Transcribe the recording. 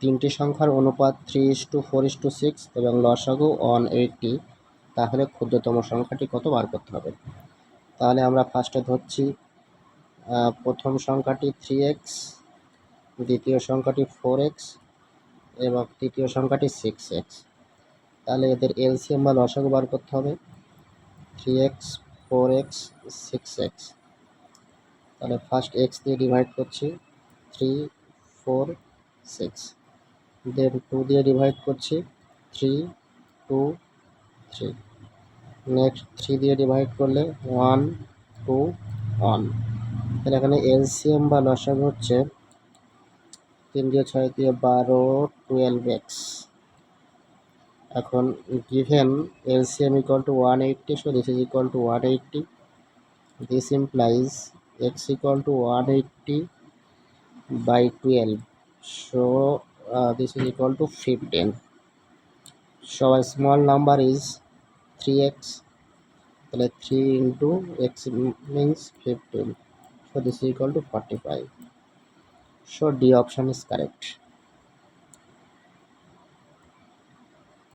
তিনটি সংখ্যার অনুপাত three is two four is two six এবং লসাগু ওয়ান এইটটি তাহলে ক্ষুদ্রতম সংখ্যাটি কত বার করতে হবে? তাহলে আমরা ফার্স্টে ধরছি প্রথম সংখ্যাটি থ্রি এক্স দ্বিতীয় সংখ্যাটি ফোর এক্স এবং তৃতীয় সংখ্যাটি সিক্স এক্স তাহলে এদের এলসিএম বা লসাগু বার করতে হবে three x four x six x তাহলে ফার্স্ট এক্স দিয়ে ডিভাইড করছি three four six then two দিয়ে ডিভাইড করছি three two three next three দিয়ে ডিভাইড করলে ওয়ান টু ওয়ান তাহলে এখানে এলসিএম বা লসাগু হচ্ছে তিন দিয়ে ছয় দিয়ে বারো টুয়েলভ এক্স এখন given LCM equal to one eighty so this is equal to one eighty this implies x equal to one eighty 12 so uh, Uh, this is equal to 15 so a small number is 3x plus 3 into x means 15 so this is equal to 45 so d option is correct.